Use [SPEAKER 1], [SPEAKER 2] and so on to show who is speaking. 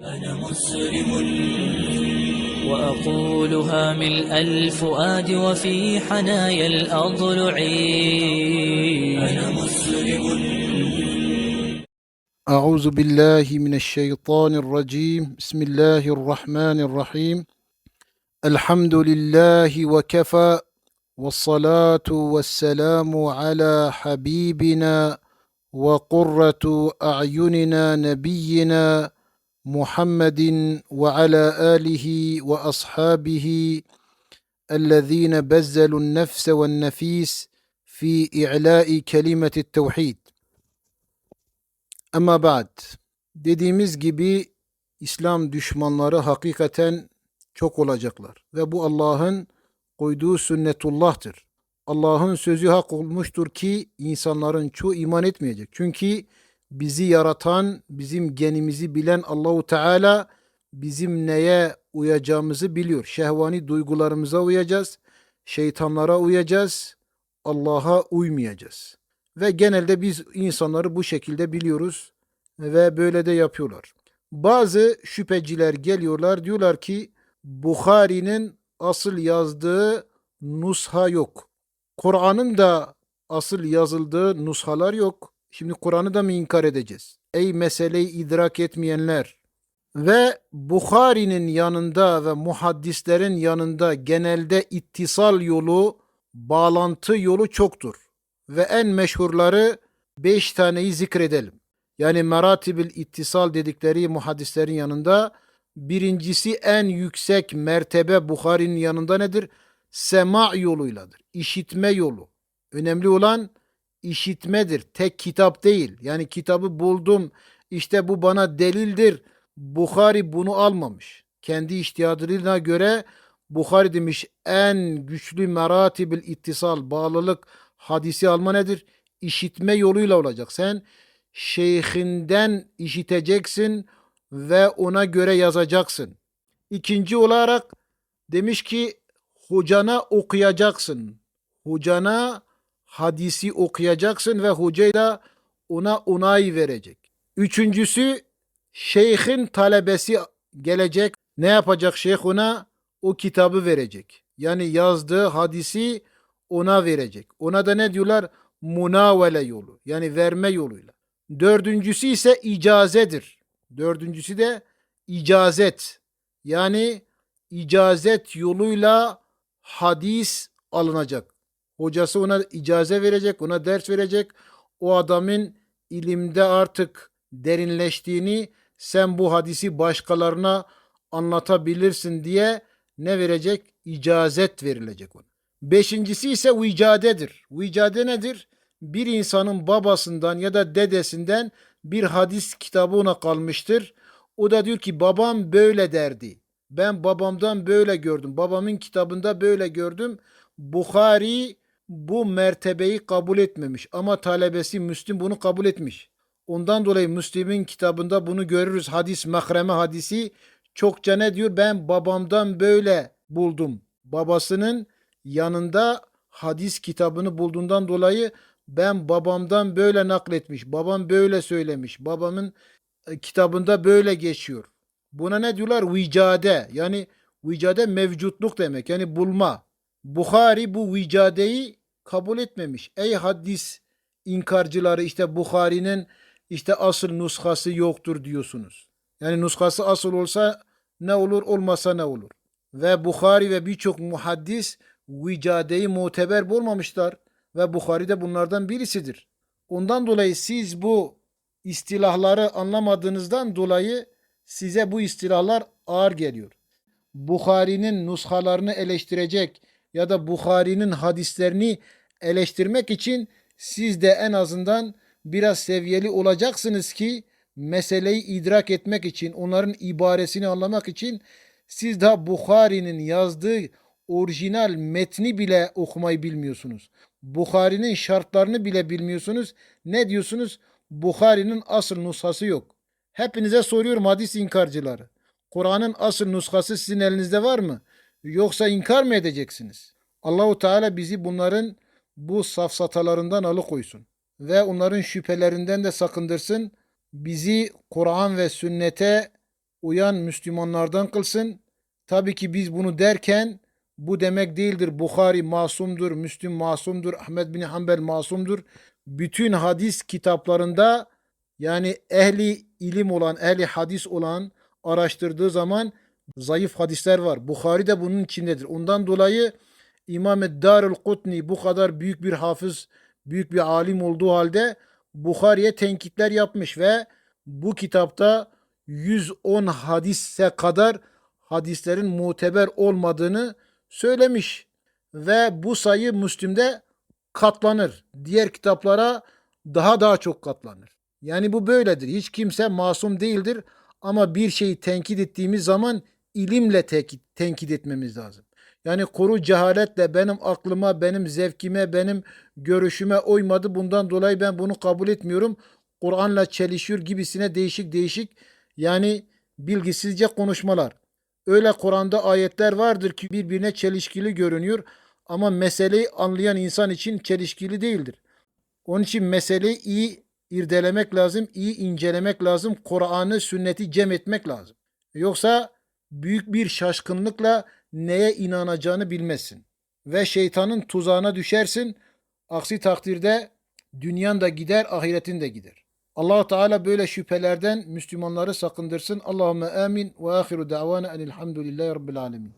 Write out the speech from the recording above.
[SPEAKER 1] أنا مسلم.
[SPEAKER 2] وأقولها ملء الفؤاد وفي حنايا الأضلع.
[SPEAKER 1] أنا مسلم.
[SPEAKER 3] أعوذ بالله من الشيطان الرجيم. بسم الله الرحمن الرحيم. الحمد لله وكفى والصلاة والسلام على حبيبنا وقرة أعيننا نبينا محمد وعلى آله وأصحابه الذين بذلوا النفس والنفيس في إعلاء كلمة التوحيد Ama ba'd. Dediğimiz gibi İslam düşmanları hakikaten çok olacaklar. Ve bu Allah'ın koyduğu sünnetullah'tır. Allah'ın sözü hak olmuştur ki insanların çoğu iman etmeyecek. Çünkü bizi yaratan, bizim genimizi bilen Allahu Teala bizim neye uyacağımızı biliyor. Şehvani duygularımıza uyacağız, şeytanlara uyacağız, Allah'a uymayacağız. Ve genelde biz insanları bu şekilde biliyoruz ve böyle de yapıyorlar. Bazı şüpheciler geliyorlar diyorlar ki Bukhari'nin asıl yazdığı nusha yok. Kur'an'ın da asıl yazıldığı nushalar yok. Şimdi Kur'an'ı da mı inkar edeceğiz? Ey meseleyi idrak etmeyenler ve Bukhari'nin yanında ve muhaddislerin yanında genelde ittisal yolu, bağlantı yolu çoktur ve en meşhurları beş taneyi zikredelim. Yani meratibil ittisal dedikleri muhaddislerin yanında birincisi en yüksek mertebe Bukhari'nin yanında nedir? Sema yoluyladır. İşitme yolu. Önemli olan işitmedir. Tek kitap değil. Yani kitabı buldum işte bu bana delildir. Bukhari bunu almamış. Kendi iştihadına göre Bukhari demiş en güçlü meratibil ittisal bağlılık hadisi alma nedir? İşitme yoluyla olacak. Sen şeyhinden işiteceksin ve ona göre yazacaksın. İkinci olarak demiş ki hocana okuyacaksın. Hocana hadisi okuyacaksın ve hoca da ona onay verecek. Üçüncüsü şeyhin talebesi gelecek. Ne yapacak şeyh ona? O kitabı verecek. Yani yazdığı hadisi ona verecek. Ona da ne diyorlar? Munavele yolu. Yani verme yoluyla. Dördüncüsü ise icazedir. Dördüncüsü de icazet. Yani icazet yoluyla hadis alınacak. Hocası ona icaze verecek, ona ders verecek. O adamın ilimde artık derinleştiğini sen bu hadisi başkalarına anlatabilirsin diye ne verecek? İcazet verilecek ona. Beşincisi ise vicadedir. Vicade nedir? Bir insanın babasından ya da dedesinden bir hadis kitabı ona kalmıştır. O da diyor ki babam böyle derdi. Ben babamdan böyle gördüm. Babamın kitabında böyle gördüm. Bukhari bu mertebeyi kabul etmemiş ama talebesi Müslim bunu kabul etmiş. Ondan dolayı Müslim'in kitabında bunu görürüz. Hadis mahreme hadisi çokça ne diyor? Ben babamdan böyle buldum. Babasının yanında hadis kitabını bulduğundan dolayı ben babamdan böyle nakletmiş. Babam böyle söylemiş. Babamın e, kitabında böyle geçiyor. Buna ne diyorlar? Vicade. Yani vicade mevcutluk demek. Yani bulma. Bukhari bu vicadeyi kabul etmemiş. Ey hadis inkarcıları işte Bukhari'nin işte asıl nuskası yoktur diyorsunuz. Yani nuskası asıl olsa ne olur olmasa ne olur. Ve Bukhari ve birçok muhaddis vicadeyi muteber bulmamışlar ve Bukhari de bunlardan birisidir. Ondan dolayı siz bu istilahları anlamadığınızdan dolayı size bu istilahlar ağır geliyor. Bukhari'nin nuskalarını eleştirecek ya da Bukhari'nin hadislerini eleştirmek için siz de en azından biraz seviyeli olacaksınız ki meseleyi idrak etmek için, onların ibaresini anlamak için siz daha Bukhari'nin yazdığı orijinal metni bile okumayı bilmiyorsunuz. Bukhari'nin şartlarını bile bilmiyorsunuz. Ne diyorsunuz? Bukhari'nin asıl nushası yok. Hepinize soruyorum hadis inkarcıları. Kur'an'ın asıl nuskası sizin elinizde var mı? Yoksa inkar mı edeceksiniz? Allahu Teala bizi bunların bu safsatalarından alıkoysun ve onların şüphelerinden de sakındırsın. Bizi Kur'an ve sünnete uyan Müslümanlardan kılsın. Tabii ki biz bunu derken bu demek değildir. Bukhari masumdur, Müslüm masumdur, Ahmed bin Hanbel masumdur. Bütün hadis kitaplarında yani ehli ilim olan, ehli hadis olan araştırdığı zaman zayıf hadisler var. Bukhari de bunun içindedir. Ondan dolayı İmam Darül Kutni bu kadar büyük bir hafız, büyük bir alim olduğu halde Bukhari'ye tenkitler yapmış ve bu kitapta 110 hadise kadar hadislerin muteber olmadığını söylemiş. Ve bu sayı Müslim'de katlanır. Diğer kitaplara daha daha çok katlanır. Yani bu böyledir. Hiç kimse masum değildir ama bir şeyi tenkit ettiğimiz zaman ilimle tenkit, tenkit etmemiz lazım. Yani kuru cehaletle benim aklıma, benim zevkime, benim görüşüme uymadı. Bundan dolayı ben bunu kabul etmiyorum. Kur'an'la çelişiyor gibisine değişik değişik yani bilgisizce konuşmalar. Öyle Kur'an'da ayetler vardır ki birbirine çelişkili görünüyor ama meseleyi anlayan insan için çelişkili değildir. Onun için meseleyi iyi irdelemek lazım, iyi incelemek lazım. Kur'an'ı, sünneti cem etmek lazım. Yoksa büyük bir şaşkınlıkla neye inanacağını bilmezsin. Ve şeytanın tuzağına düşersin. Aksi takdirde dünyan da gider, ahiretin de gider. allah Teala böyle şüphelerden Müslümanları sakındırsın. Allahümme amin ve ahiru davana enilhamdülillahi rabbil alemin.